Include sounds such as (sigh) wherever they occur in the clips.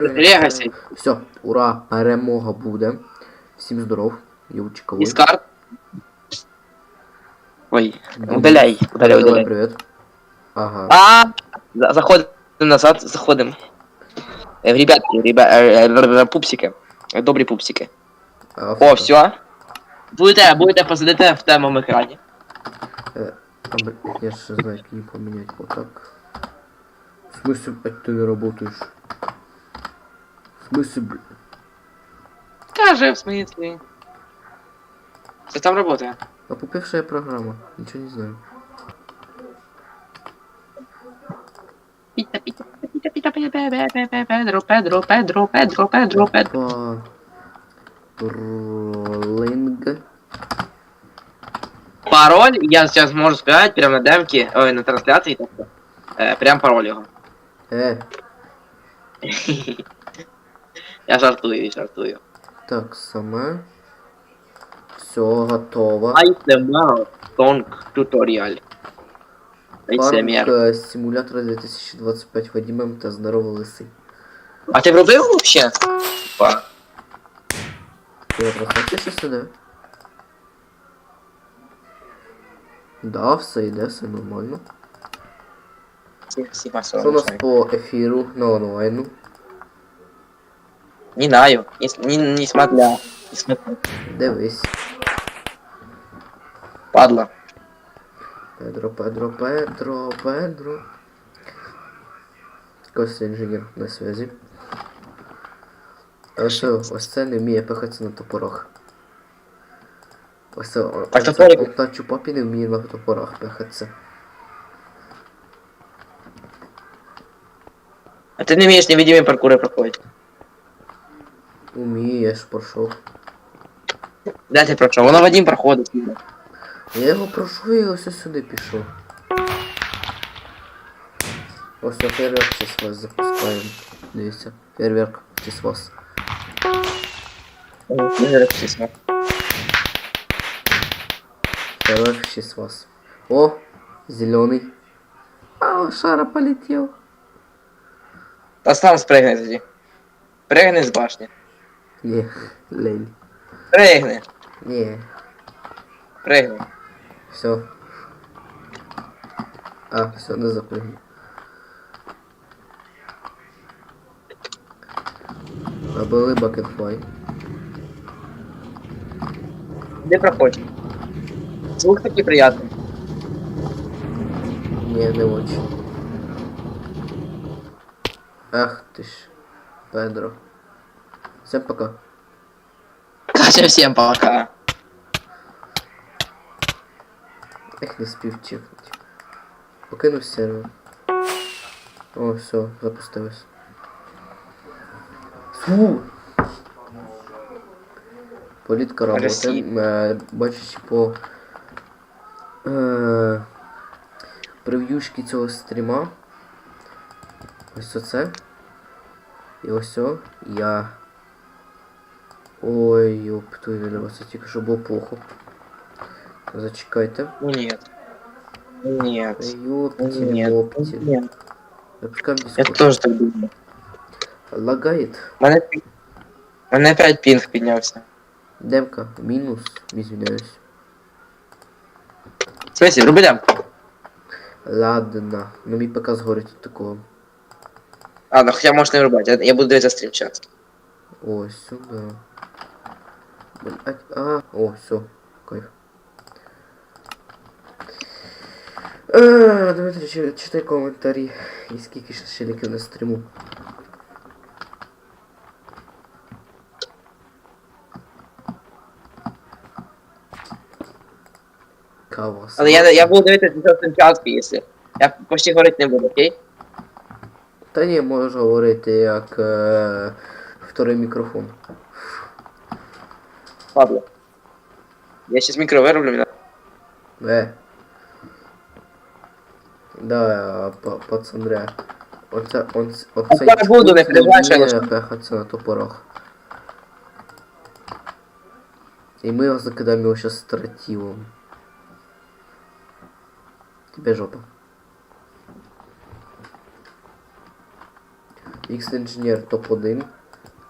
Легаси. Все, ура, перемога буде. Всім здоров. Ючика. Искарт. Ой, удаляй, удаляй, Давай, удаляй. привет. Ага. А, за- заходим назад, заходим. Э, Ребятки, ребята, пупсики. Э, Добрі пупсики. А, О, все. Будете, будете посидите в темному екрані. А, блин, я же знаю, как не поменять вот так. В смысле, блядь, ты не работаешь? В смысле, блин? Каже, в смысле. Це там работає. Опупевшая программа. Ничего не знаю. Піта, піта, піта, піта, піта, пе- пе- пе- Педро, Педро, Педро, Педро, Педро, Педро. По... Троллинг. Пароль я сейчас можу сказать прямо на демке, ой, на трансляції, тобто. Е, прям пароль його. Э, (laughs) Я жартую, жартую. так, сама. Все готово. ASMR Song Tutorial. Э, симулятора 2025 Вадимом та здорово лиси. А ти робив вообще? Па. Я трансляція сюди? Да, все йде, все нормально. Спасибо, Що у нас по ефіру на онлайну? Не знаю, не, с- не, не смотря. Не смотря. Дивись. Падла. Педро, Педро, Педро, Педро. Костя інженер на связі. Ось, це- ось це не вміє пихатися на топорах. Ось це, Так, ось топорик. це, та чупапі не вміє на топорах пихатися. А ти не вмієш невидимі паркури проходити. Уміє, я ж пройшов. Де ти пройшов? Воно Вадим проходить. Я його пройшов і ось сюди пішов. Ось я фейерверк через вас запускаємо. Дивіться, фейерверк через вас. Фейерверк через вас. О, зеленый. А, шара полетел. Та сам спригни тоді. Пригни з Не, лень. Пригни. Не, Пригни. все. А, все, не запрыгну. А були бакетфлай. Де проходь? Звук такий приятний. Не, не очень. Ах ты ж, Педро. Всем пока. Каже всім пока. Ех, не спів чекнуть. Покинув сервер. О, все, запустилось. Фу! Політка роботи. Е, бачиш по е, прев'юшки цього стріма. Ось оце. І ось о, я. Ой, ёп, твою це тільки що було плохо. Зачекайте. Ну нет. Нет. Ёпти, Нет. лопти. Нет. Запускаем Я дискорд. тоже так думаю. Лагает. У мене, пі- у мене опять пінг піднявся. Демка. Минус. Извиняюсь. В смысле, вруби демку. Ладно. Ну мій ПК згорить от такого. А, ну хоча можеш не врубати, я, я буду дивитися стрім час. О, сюда. Блять. А, о, все. Кайф. А, Дмитрий, читай коментарі. І скільки ліків на стріму. Кава. Але я, я буду дивитися стрім час, якщо. Я почти говорити не буду, окей? Та ні, можеш говорити як е, второй мікрофон. Ладно. Я сейчас микро вырублю, меня. Е. Да, па- пацандря. Оце, он, оце я буду, не переживай, що я вміє лише- пехатися на топорах. І ми його закидаємо його зараз стративом. Тебе жопа. X-Engineer топ-1,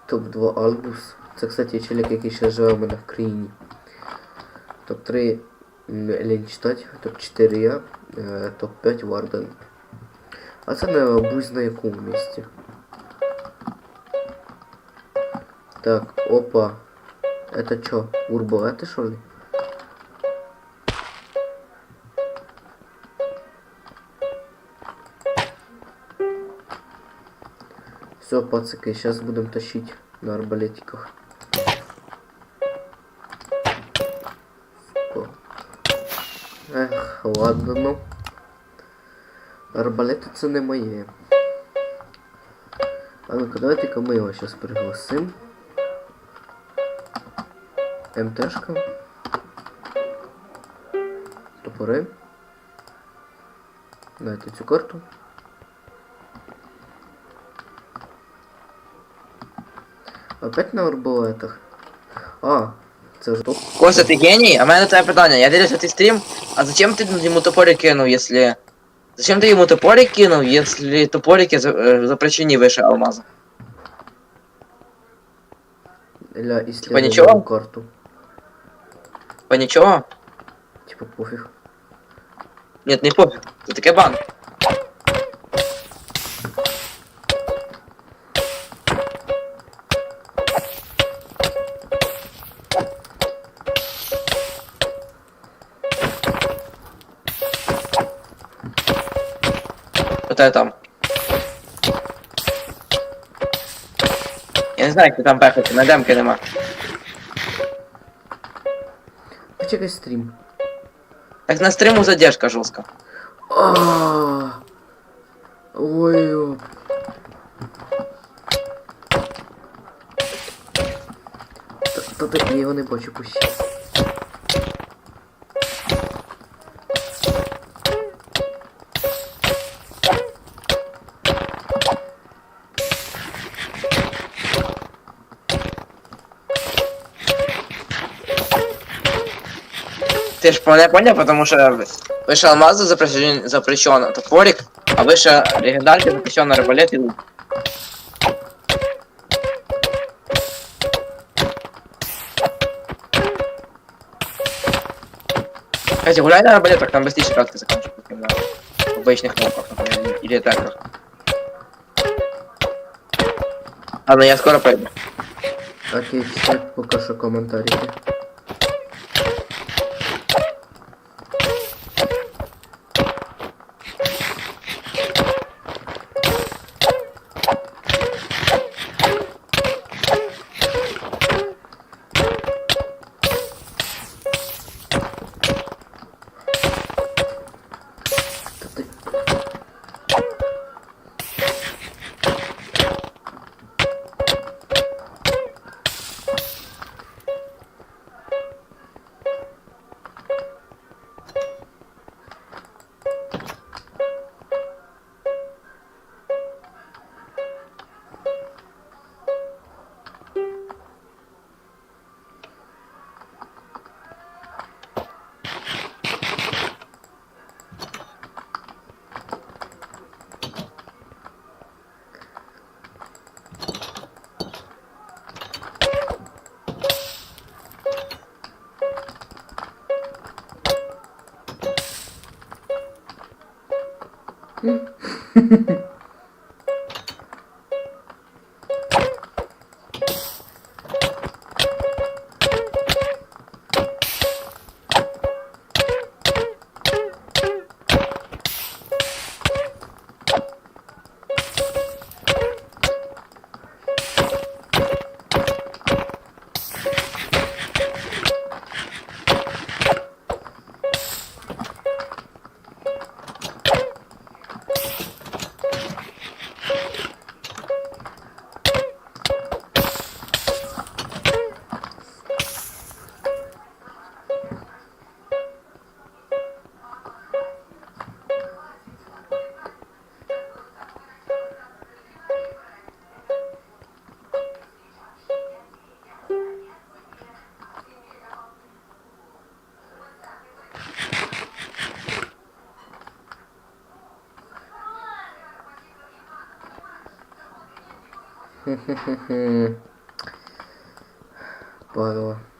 топ-2 Альбус. Це, кстати, челік, який ще живе у мене в країні. Топ-3 лінь читати, топ-4 я, е, топ-5 Варден. А це не будь на якому місці. Так, опа. Это чё, урбалеты что ли? Все, пацаки, сейчас будем тащить на арбалетиках. Ладно, ну. Арбалети це не моє. А ну-ка, давайте-ка ми його сейчас пригласим. МТшка. Топори. Дайте цю карту. Опять на арбалетах. А, це ж топ. Костя, ти геній? А в мене до тебе питання. Я дивлюся ти стрім, а зачем ти йому топорик кинув, якщо... Зачем ти йому топорик кинув, якщо топорики за- е, запрещені вище алмаза? Ля исследовал нічого? карту. По нічого? Типа пофиг. Ні, не пофіг. Це таке бан. Оте там. Я не знаю, як ти там пехати, на демки нема. Почекай стрим. Так на стриму задержка жорстка. Ой. о. Та- Та ти я його не бачу пущі. Ты ж не понял, потому что выше алмаза запрещен, запрещен топорик, а выше легендарки запрещен арбалет и лук. Кстати, гуляй на арбалетах, там быстрее кратко заканчивают, чем на обычных кнопках, например, или атаках. Ладно, я скоро пойду. Окей, все, поки що коментарики. Mm. (laughs) Хм-хм-хм. Падла.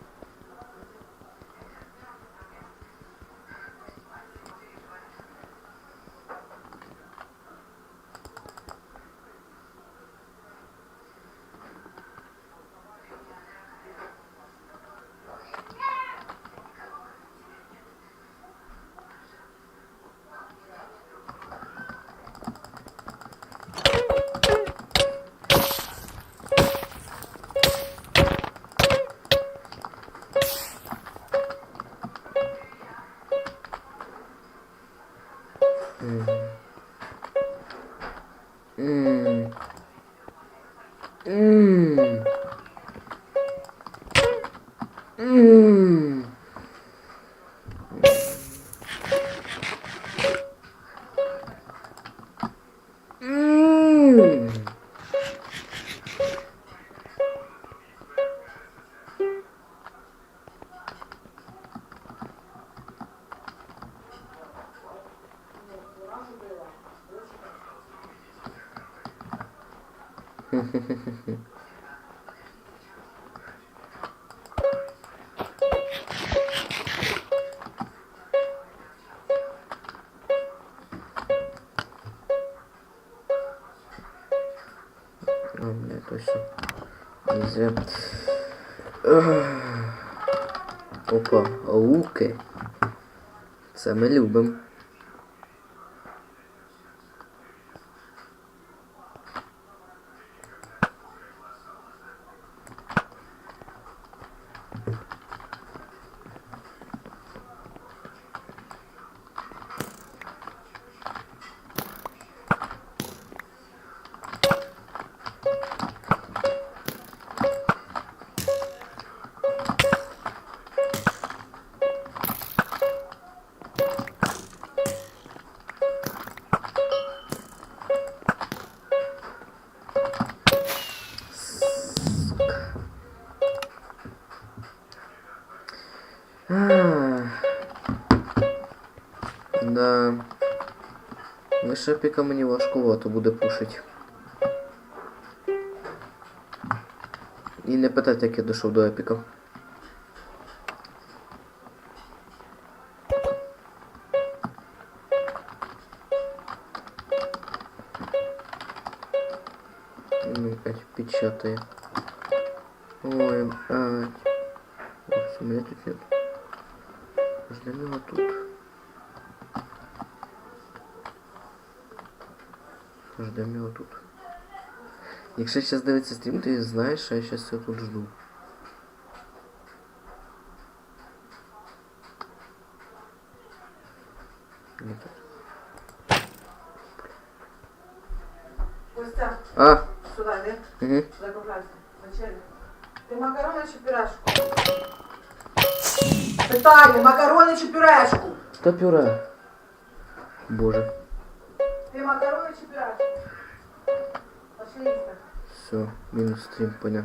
А, бля, точно. Нельзя. Ах. Опа, луки. Це ми любимо. Да. Лише піка мені важкувато буде пушить. І не питайте, як я дійшов до епіка. Ну, опять печатает. Ой, ай. Ось, у меня тут нет. Его тут. Ждем его тут. Якщо зараз дивиться стрім, ти знаєш, що я зараз його тут жду. Не тут. Костя, А, сюди йди, угу. закопайся. Вечеря. Ти макарони чи пюрешку? Питання, макарони чи пюрешку? Та пюре. Боже. Ти макарони чи пюрешку? Пошли їсти. Все, мінус стрім, понятно.